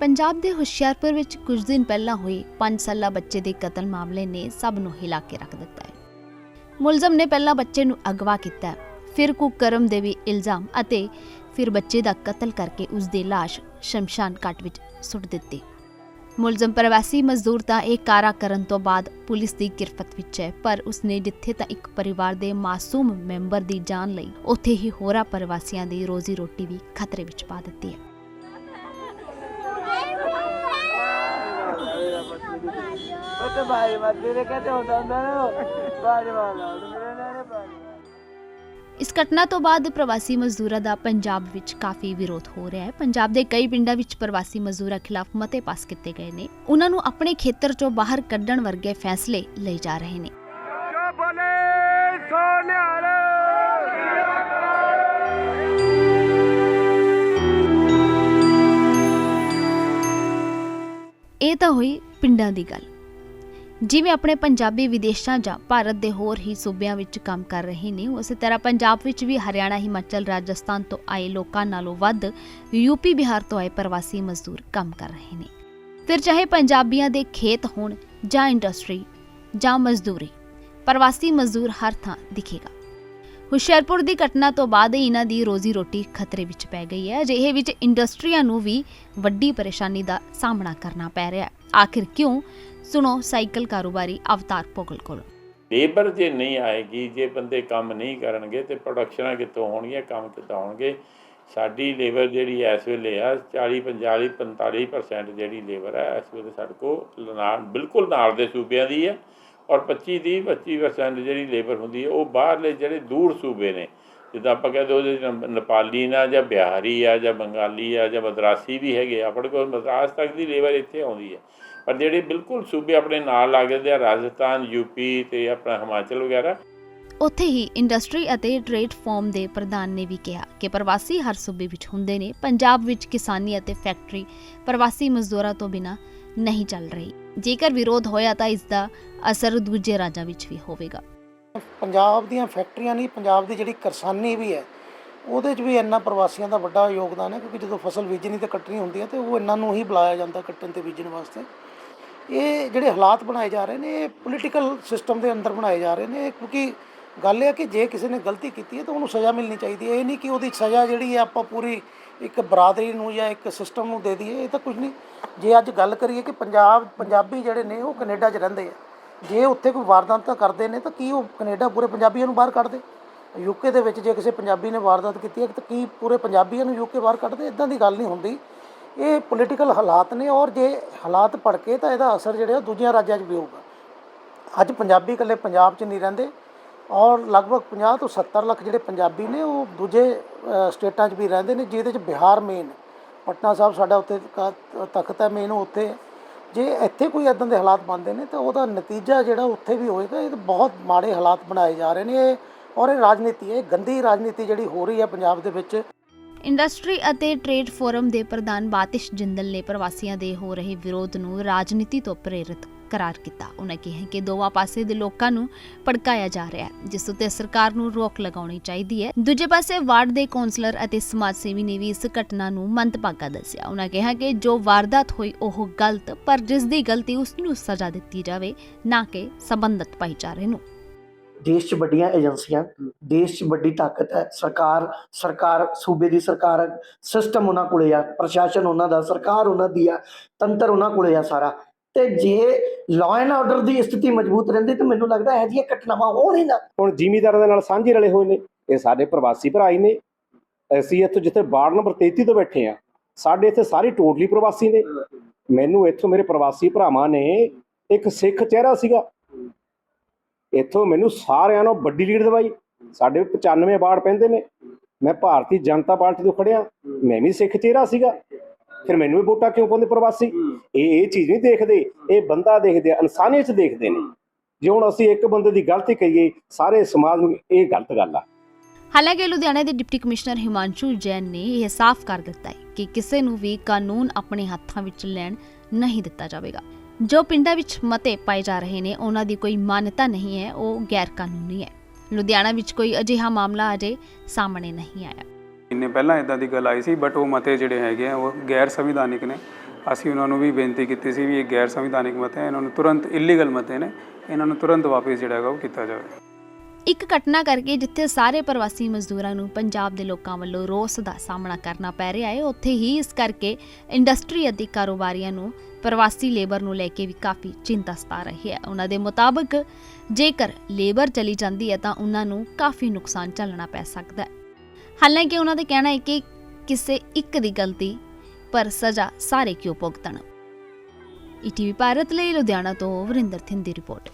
ਪੰਜਾਬ ਦੇ ਹੁਸ਼ਿਆਰਪੁਰ ਵਿੱਚ ਕੁਝ ਦਿਨ ਪਹਿਲਾਂ ਹੋਏ 5 ਸਾਲਾ ਬੱਚੇ ਦੇ ਕਤਲ ਮਾਮਲੇ ਨੇ ਸਭ ਨੂੰ ਹਿਲਾ ਕੇ ਰੱਖ ਦਿੱਤਾ ਹੈ। ਮੁਲਜ਼ਮ ਨੇ ਪਹਿਲਾਂ ਬੱਚੇ ਨੂੰ ਅਗਵਾ ਕੀਤਾ ਫਿਰ ਕੁਕਰਮ ਦੇ ਵੀ ਇਲਜ਼ਾਮ ਅਤੇ ਫਿਰ ਬੱਚੇ ਦਾ ਕਤਲ ਕਰਕੇ ਉਸ ਦੀ ਲਾਸ਼ ਸ਼ਮਸ਼ਾਨ ਘਾਟ ਵਿੱਚ ਸੁੱਟ ਦਿੱਤੀ। ਮੁਲਜ਼ਮ ਪ੍ਰਵਾਸੀ ਮਜ਼ਦੂਰ ਤਾਂ ਇਹ ਕਾਰਾ ਕਰਨ ਤੋਂ ਬਾਅਦ ਪੁਲਿਸ ਦੀ ਗਿਰਫਤ ਵਿੱਚ ਹੈ, ਪਰ ਉਸਨੇ ਜਿੱਥੇ ਤਾਂ ਇੱਕ ਪਰਿਵਾਰ ਦੇ ਮਾਸੂਮ ਮੈਂਬਰ ਦੀ ਜਾਨ ਲਈ, ਉੱਥੇ ਹੀ ਹੋਰਾਂ ਪ੍ਰਵਾਸੀਆਂ ਦੀ ਰੋਜ਼ੀ ਰੋਟੀ ਵੀ ਖਤਰੇ ਵਿੱਚ ਪਾ ਦਿੱਤੀ ਹੈ। ਹੁੰਦਾ ਹੁੰਦਾ ਨਾ ਬਾਜ ਬਾਜ ਇਸ ਘਟਨਾ ਤੋਂ ਬਾਅਦ ਪ੍ਰਵਾਸੀ ਮਜ਼ਦੂਰਾਂ ਦਾ ਪੰਜਾਬ ਵਿੱਚ ਕਾਫੀ ਵਿਰੋਧ ਹੋ ਰਿਹਾ ਹੈ। ਪੰਜਾਬ ਦੇ ਕਈ ਪਿੰਡਾਂ ਵਿੱਚ ਪ੍ਰਵਾਸੀ ਮਜ਼ਦੂਰਾਂ ਖਿਲਾਫ ਮਤੇ ਪਾਸ ਕੀਤੇ ਗਏ ਨੇ। ਉਹਨਾਂ ਨੂੰ ਆਪਣੇ ਖੇਤਰ ਚੋਂ ਬਾਹਰ ਕੱਢਣ ਵਰਗੇ ਫੈਸਲੇ ਲਏ ਜਾ ਰਹੇ ਨੇ। ਇਹ ਤਾਂ ਹੋਈ ਪਿੰਡਾਂ ਦੀ ਗੱਲ। ਜਿਵੇਂ ਆਪਣੇ ਪੰਜਾਬੀ ਵਿਦੇਸ਼ਾਂ ਜਾਂ ਭਾਰਤ ਦੇ ਹੋਰ ਹੀ ਸੂਬਿਆਂ ਵਿੱਚ ਕੰਮ ਕਰ ਰਹੇ ਨੇ, ਉਸੇ ਤਰ੍ਹਾਂ ਪੰਜਾਬ ਵਿੱਚ ਵੀ ਹਰਿਆਣਾ, ਹਿਮਾਚਲ, ਰਾਜਸਥਾਨ ਤੋਂ ਆਏ ਲੋਕਾਂ ਨਾਲੋਂ ਵੱਧ ਯੂਪੀ ਬਿਹਾਰ ਤੋਂ ਆਏ ਪ੍ਰਵਾਸੀ ਮਜ਼ਦੂਰ ਕੰਮ ਕਰ ਰਹੇ ਨੇ। ਫਿਰ ਚਾਹੇ ਪੰਜਾਬੀਆਂ ਦੇ ਖੇਤ ਹੋਣ ਜਾਂ ਇੰਡਸਟਰੀ ਜਾਂ ਮਜ਼ਦੂਰੀ, ਪ੍ਰਵਾਸੀ ਮਜ਼ਦੂਰ ਹਰ ਥਾਂ ਦਿਖੇਗਾ। ਹੁਸ਼ਿਆਰਪੁਰ ਦੀ ਘਟਨਾ ਤੋਂ ਬਾਅਦ ਇਹਨਾਂ ਦੀ ਰੋਜ਼ੀ ਰੋਟੀ ਖਤਰੇ ਵਿੱਚ ਪੈ ਗਈ ਹੈ। ਅਜਿਹੇ ਵਿੱਚ ਇੰਡਸਟਰੀਆਂ ਨੂੰ ਵੀ ਵੱਡੀ ਪਰੇਸ਼ਾਨੀ ਦਾ ਸਾਹਮਣਾ ਕਰਨਾ ਪੈ ਰਿਹਾ ਹੈ। ਆਖਿਰ ਕਿਉਂ ਸੁਣੋ ਸਾਈਕਲ ਕਾਰੋਬਾਰੀ ਅਵਤਾਰ ਪੋਗਲ ਕੋਲ। ਲੇਬਰ ਜੇ ਨਹੀਂ ਆਏਗੀ, ਜੇ ਬੰਦੇ ਕੰਮ ਨਹੀਂ ਕਰਨਗੇ ਤੇ ਪ੍ਰੋਡਕਸ਼ਨਾਂ ਕਿੱਥੋਂ ਹੋਣਗੀਆਂ, ਕੰਮ ਕਿੱਥੋਂ ਹੋਣਗੇ? ਸਾਡੀ ਲੇਬਰ ਜਿਹੜੀ ਇਸ ਵੇਲੇ ਆ 40 45 45% ਜਿਹੜੀ ਲੇਬਰ ਆ ਇਸ ਵੇਲੇ ਸਾਡੇ ਕੋਲ ਨਾਲ, ਬਿਲਕੁਲ ਨਾਲ ਦੇ ਸੂਬਿਆਂ ਦੀ ਹੈ। ਔਰ 25 ਦੀ 25% ਜਿਹੜੀ ਲੇਬਰ ਹੁੰਦੀ ਹੈ, ਉਹ ਬਾਹਰਲੇ ਜਿਹੜੇ ਦੂਰ ਸੂਬੇ ਨੇ ਜਿੱਦਾਂ ਆਪਾਂ ਕਹਿੰਦੇ ਉਹਦੇ ਨੇਪਾਲੀ ਨਾ ਜਾਂ ਬਿਹਾਰੀ ਆ ਜਾਂ ਬੰਗਾਲੀ ਆ ਜਾਂ ਮਦਰਾਸੀ ਵੀ ਹੈਗੇ ਆਪਣੇ ਕੋਲ ਮਦਰਾਸ ਤੱਕ ਦੀ ਲੇਬਰ ਇੱਥੇ ਆਉਂਦੀ ਹੈ। ਪਰ ਜਿਹੜੇ ਬਿਲਕੁਲ ਸੂਬੇ ਆਪਣੇ ਨਾਲ ਲੱਗਦੇ ਆ, ਰਾਜਸਥਾਨ ਯੂਪੀ ਤੇ ਆਪਣਾ ਹਿਮਾਚਲ ਵਗੈਰਾ। ਉੱਥੇ ਹੀ ਇੰਡਸਟਰੀ ਅਤੇ ਟ੍ਰੇਡ ਫਾਰਮ ਦੇ ਪ੍ਰਧਾਨ ਨੇ ਵੀ ਕਿਹਾ ਕਿ ਪ੍ਰਵਾਸੀ ਹਰ ਸੂਬੇ ਵਿੱਚ ਹੁੰਦੇ ਨੇ, ਪੰਜਾਬ ਵਿੱਚ ਕਿਸਾਨੀ ਅਤੇ ਫੈਕਟਰੀ ਪ੍ਰਵਾਸੀ ਮਜ਼ਦੂਰਾਂ ਤੋਂ ਬਿਨਾ ਨਹੀਂ ਚੱਲ ਰਹੀ। ਜੇਕਰ ਵਿਰੋਧ ਹੋਇਆ ਤਾਂ ਇਸ ਦਾ ਅਸਰ ਦੂਜੇ ਰਾਜਾਂ ਵਿੱਚ ਵੀ ਹੋਵੇਗਾ। ਪੰਜਾਬ ਦੀਆਂ ਫੈਕਟਰੀਆਂ ਨਹੀਂ, ਪੰਜਾਬ ਦੀ ਜਿਹੜੀ ਕਿਸਾਨੀ ਵੀ ਹੈ, ਉਹਦੇ 'ਚ ਵੀ ਇੰਨਾ ਪ੍ਰਵਾਸੀਆਂ ਦਾ ਵੱਡਾ ਯੋਗਦਾਨ ਹੈ, ਕਿਉਂਕਿ ਜਦੋਂ ਫਸਲ ਬੀਜਣੀ ਤੇ ਕੱਟਣੀ ਹੁੰਦੀ ਹੈ ਤੇ ਉਹ ਇਹਨਾਂ ਨੂੰ ਹੀ ਬੁਲਾਇਆ ਜਾਂਦਾ ਕੱਟਣ ਤੇ ਬੀਜਣ ਵਾਸਤੇ। ਇਹ ਜਿਹੜੇ ਹਾਲਾਤ ਬਣਾਏ ਜਾ ਰਹੇ ਨੇ, ਇਹ ਪੋਲੀਟੀਕਲ ਸਿਸਟਮ ਦੇ ਅੰਦਰ ਬਣਾਏ ਜਾ ਰਹੇ ਨੇ, ਕਿਉਂਕਿ ਗੱਲ ਇਹ ਹੈ ਕਿ ਜੇ ਕਿਸੇ ਨੇ ਗਲਤੀ ਕੀਤੀ ਹੈ ਤਾਂ ਉਹਨੂੰ ਸਜ਼ਾ ਮਿਲਣੀ ਚਾਹੀਦੀ ਹੈ। ਇਹ ਨਹੀਂ ਕਿ ਉਹਦੀ ਸਜ਼ਾ ਜਿਹੜੀ ਹੈ ਆਪਾਂ ਪੂਰੀ ਇੱਕ ਬਰਾਦਰੀ ਨੂੰ ਜਾਂ ਇੱਕ ਸਿਸਟਮ ਨੂੰ ਦੇ ਦਈਏ, ਇਹ ਤਾਂ ਕੁਝ ਨਹੀਂ। ਜੇ ਅੱਜ ਗੱਲ ਕਰੀਏ ਕਿ ਪੰਜਾਬ, ਪੰਜਾਬੀ ਜਿਹੜੇ ਨੇ ਉਹ ਕੈਨੇਡਾ 'ਚ ਰਹਿੰਦੇ ਆ ਜੇ ਉੱਥੇ ਕੋਈ ਵਾਰਦਾਤ ਕਰਦੇ ਨੇ, ਤਾਂ ਕੀ ਉਹ ਕੈਨੇਡਾ ਪੂਰੇ ਪੰਜਾਬੀਆਂ ਨੂੰ ਬਾਹਰ ਕੱਢਦੇ? ਯੂਕੇ ਦੇ ਵਿੱਚ ਜੇ ਕਿਸੇ ਪੰਜਾਬੀ ਨੇ ਵਾਰਦਾਤ ਕੀਤੀ ਹੈ, ਤਾਂ ਕੀ ਪੂਰੇ ਪੰਜਾਬੀਆਂ ਨੂੰ ਯੂਕੇ ਬਾਹਰ ਕੱਢਦੇ? ਇਦਾਂ ਦੀ ਗੱਲ ਨਹੀਂ ਹੁੰਦੀ। ਇਹ ਪੋਲੀਟੀਕਲ ਹਾਲਾਤ ਨੇ ਔਰ ਜੇ ਹਾਲਾਤ ਭੜਕੇ, ਤਾਂ ਇਹਦਾ ਅਸਰ ਜਿਹੜਾ ਉਹ ਦੂਜਿਆਂ ਰਾਜਾਂ 'ਚ ਵੀ ਹੋਊਗਾ। ਅੱਜ ਪੰਜਾਬੀ ਇਕੱਲੇ ਪੰਜਾਬ 'ਚ ਨਹੀਂ ਰਹਿੰਦੇ ਔਰ ਲਗਭਗ 50 ਤੋਂ 70 ਲੱਖ ਜਿਹੜੇ ਪੰਜਾਬੀ ਨੇ, ਉਹ ਦੂਜੇ ਸਟੇਟਾਂ 'ਚ ਵੀ ਰਹਿੰਦੇ ਨੇ, ਜਿਹਦੇ 'ਚ ਬਿਹਾਰ ਮੇਨ ਪਟਨਾ ਸਾਹਿਬ ਸਾਡਾ ਉੱਥੇ ਤਖਤ ਹੈ ਮੇਨ ਉੱਥੇ ਜੇ ਇੱਥੇ ਕੋਈ ਇਦਾਂ ਦੇ ਹਾਲਾਤ ਬਣਦੇ ਨੇ, ਤਾਂ ਉਹਦਾ ਨਤੀਜਾ ਜਿਹੜਾ ਉੱਥੇ ਵੀ ਹੋਏਗਾ, ਇਹ ਤਾਂ ਬਹੁਤ ਮਾੜੇ ਹਾਲਾਤ ਬਣਾਏ ਜਾ ਰਹੇ ਨੇ ਔਰ ਇਹ ਰਾਜਨੀਤੀ ਹੈ ਗੰਦੀ ਰਾਜਨੀਤੀ ਜਿਹੜੀ ਹੋ ਰਹੀ ਹੈ ਪੰਜਾਬ ਦੇ ਵਿੱਚ। ਇੰਡਸਟਰੀ ਅਤੇ ਟ੍ਰੇਡ ਫੋਰਮ ਦੇ ਪ੍ਰਧਾਨ ਬਾਤਿਸ਼ ਜਿੰਦਲ ਨੇ ਪ੍ਰਵਾਸੀਆਂ ਦੇ ਹੋ ਰਹੇ ਵਿਰੋਧ ਨੂੰ ਰਾਜਨੀਤੀ ਤੋਂ ਪ੍ਰੇਰਿਤ ਕਰਾਰ ਕੀਤਾ। ਉਹਨਾਂ ਕਿਹਾ ਕਿ ਦੋਵਾਂ ਪਾਸੇ ਦੇ ਲੋਕਾਂ ਨੂੰ ਭੜਕਾਇਆ ਜਾ ਰਿਹਾ ਹੈ, ਜਿਸ ਉੱਤੇ ਸਰਕਾਰ ਨੂੰ ਰੋਕ ਲਗਾਉਣੀ ਚਾਹੀਦੀ ਹੈ। ਦੂਜੇ ਪਾਸੇ ਵਾਰਡ ਦੇ ਕੌਂਸਲਰ ਅਤੇ ਸਮਾਜ ਸੇਵੀ ਨੇ ਵੀ ਇਸ ਘਟਨਾ ਨੂੰ ਮੰਦਭਾਗਾ ਦੱਸਿਆ। ਉਹਨਾਂ ਕਿਹਾ ਕਿ ਜੋ ਵਾਰਦਾਤ ਹੋਈ, ਉਹ ਗਲਤ, ਪਰ ਜਿਸ ਦੀ ਗਲਤੀ ਉਸ ਨੂੰ ਸਜ਼ਾ ਦਿੱਤੀ ਜਾਵੇ, ਨਾ ਕਿ ਸੰਬੰਧਤ ਭਾਈਚਾਰੇ ਨੂੰ। ਦੇਸ਼ 'ਚ ਵੱਡੀਆਂ ਏਜੰਸੀਆਂ, ਦੇਸ਼ 'ਚ ਵੱਡੀ ਤਾਕਤ ਹੈ। ਸਰਕਾਰ ਸਰਕਾਰ, ਸੂਬੇ ਦੀ ਸਰਕਾਰ ਸਿਸਟਮ ਉਹਨਾਂ ਕੋਲੇ ਆ, ਪ੍ਰਸ਼ਾਸਨ ਉਹਨਾਂ ਦਾ, ਸਰਕਾਰ ਉਹਨਾਂ ਦੀ ਆ, ਤੰਤਰ ਉਹਨਾਂ ਕੋਲੇ ਆ ਸਾਰਾ। ਤੇ ਜੇ ਲਾਅ ਐਂਡ ਆਰਡਰ ਦੀ ਸਥਿਤੀ ਮਜ਼ਬੂਤ ਰਹਿੰਦੀ ਤਾਂ ਮੈਨੂੰ ਲੱਗਦਾ ਇਹ ਜਿਹੀਆਂ ਘਟਨਾਵਾਂ ਹੋਣ ਹੀ ਨਾ। ਹੁਣ ਜ਼ਿਮੀਦਾਰਾਂ ਦੇ ਨਾਲ ਸਾਂਝੇ ਰਲੇ ਹੋਏ ਨੇ। ਇਹ ਸਾਡੇ ਪ੍ਰਵਾਸੀ ਭਰਾ ਹੀ ਨੇ। ਅਸੀਂ ਇੱਥੋਂ ਜਿੱਥੇ ਵਾਰਡ ਨੰਬਰ 33 ਤੋਂ ਬੈਠੇ ਆ ਸਾਡੇ ਇੱਥੇ ਸਾਰੇ ਟੋਟਲੀ ਪ੍ਰਵਾਸੀ ਨੇ। ਮੈਨੂੰ ਇੱਥੋਂ ਮੇਰੇ ਪ੍ਰਵਾਸੀ ਭਰਾਵਾਂ ਨੇ ਇੱਕ ਸਿੱਖ ਚਿਹਰਾ ਸੀਗਾ। ਇੱਥੋਂ ਮੈਨੂੰ ਸਾਰਿਆਂ ਨੂੰ ਵੱਡੀ ਲੀਡ ਦਵਾਈ। ਸਾਡੇ 95 ਵਾਰਡ ਪੈਂਦੇ ਨੇ। ਮੈਂ ਭਾਰਤੀ ਜਨਤਾ ਪਾਰਟੀ ਤੋਂ ਖੜਿਆ। ਮੈਂ ਵੀ ਸਿੱਖ ਚਿਹਰਾ ਸੀਗਾ। ਫਿਰ ਮੈਨੂੰ ਵੀ ਵੋਟਾਂ ਕਿਉਂ ਪਾਉਂਦੇ ਪ੍ਰਵਾਸੀ? ਇਹ ਇਹ ਚੀਜ਼ ਨਹੀਂ ਦੇਖਦੇ ਇਹ ਬੰਦਾ ਦੇਖਦੇ ਆ ਇਨਸਾਨੀਅਤ ਦੇਖਦੇ ਨੇ। ਜੇ ਹੁਣ ਅਸੀਂ ਇੱਕ ਬੰਦੇ ਦੀ ਗਲਤੀ ਕਹੀਏ ਸਾਰੇ ਸਮਾਜ ਨੂੰ ਇਹ ਗਲਤ ਗੱਲ ਆ। ਹਾਲਾਂਕਿ ਲੁਧਿਆਣਾ ਦੇ ਡਿਪਟੀ ਕਮਿਸ਼ਨਰ ਹਿਮਾਂਸ਼ੂ ਜੈਨ ਨੇ ਇਹ ਸਾਫ਼ ਕਰ ਦਿੱਤਾ ਹੈ ਕਿ ਕਿਸੇ ਨੂੰ ਵੀ ਕਾਨੂੰਨ ਆਪਣੇ ਹੱਥਾਂ ਵਿੱਚ ਲੈਣ ਨਹੀਂ ਦਿੱਤਾ ਜਾਵੇਗਾ। ਜੋ ਪਿੰਡਾਂ ਵਿੱਚ ਮਤੇ ਪਾਏ ਜਾ ਰਹੇ ਨੇ ਉਹਨਾਂ ਦੀ ਕੋਈ ਮਾਨਤਾ ਨਹੀਂ ਹੈ ਉਹ ਗੈਰ ਕਾਨੂੰਨੀ ਹੈ। ਲੁਧਿਆਣਾ ਵਿੱਚ ਕੋਈ ਅਜਿਹਾ ਮਾਮਲਾ ਅਜੇ ਸਾਹਮਣੇ ਨਹੀਂ ਆਇਆ। ਇੰਨੇ ਪਹਿਲਾਂ ਇਦਾਂ ਦੀ ਗੱਲ ਆਈ ਸੀ ਬਟ ਉਹ ਮਤੇ ਜਿਹੜੇ ਹੈਗੇ ਆ, ਉਹ ਗੈਰ ਸੰਵਿਧਾਨਿਕ ਨੇ। ਅਸੀਂ ਉਹਨਾਂ ਨੂੰ ਵੀ ਬੇਨਤੀ ਕੀਤੀ ਸੀ ਵੀ ਇਹ ਗੈਰ ਸੰਵਿਧਾਨਿਕ ਮਤੇ ਹੈ ਇਹਨਾਂ ਨੂੰ ਤੁਰੰਤ ਇਲੀਗਲ ਮਤੇ ਨੇ, ਇਹਨਾਂ ਨੂੰ ਤੁਰੰਤ ਵਾਪਸ ਜਿਹੜਾ ਹੈਗਾ ਉਹ ਕੀਤਾ ਜਾਵੇ। ਇੱਕ ਘਟਨਾ ਕਰਕੇ ਜਿੱਥੇ ਸਾਰੇ ਪ੍ਰਵਾਸੀ ਮਜ਼ਦੂਰਾਂ ਨੂੰ ਪੰਜਾਬ ਦੇ ਲੋਕਾਂ ਵੱਲੋਂ ਰੋਸ ਦਾ ਸਾਹਮਣਾ ਕਰਨਾ ਪੈ ਰਿਹਾ ਹੈ, ਉੱਥੇ ਹੀ ਇਸ ਕਰਕੇ ਇੰਡਸਟਰੀ ਅਤੇ ਕਾਰੋਬਾਰੀਆਂ ਨੂੰ ਪ੍ਰਵਾਸੀ ਲੇਬਰ ਨੂੰ ਲੈ ਕੇ ਵੀ ਕਾਫੀ ਚਿੰਤਾ ਸਤਾ ਰਹੀ ਹੈ। ਉਹਨਾਂ ਦੇ ਮੁਤਾਬਕ ਜੇਕਰ ਲੇਬਰ ਚਲੀ ਜਾਂਦੀ ਹੈ ਤਾਂ ਉਹਨਾਂ ਨੂੰ ਕਾਫੀ ਨੁਕਸਾਨ ਝੱਲਣਾ ਪੈ ਸਕਦਾ ਹੈ। ਹਾਲਾਂਕਿ ਉਹਨਾਂ ਦਾ ਕਹਿਣਾ ਹੈ ਕਿ ਕਿਸੇ ਇੱਕ ਦੀ ਗਲਤੀ, ਪਰ ਸਜ਼ਾ ਸਾਰੇ ਕਿਉਂ ਭੁਗਤਣ? ਈਟੀਵੀ ਭਾਰਤ ਲਈ ਲੁਧਿਆਣਾ ਤੋਂ ਵਰਿੰਦਰ ਥਿੰਦ ਦੀ ਰਿਪੋਰਟ।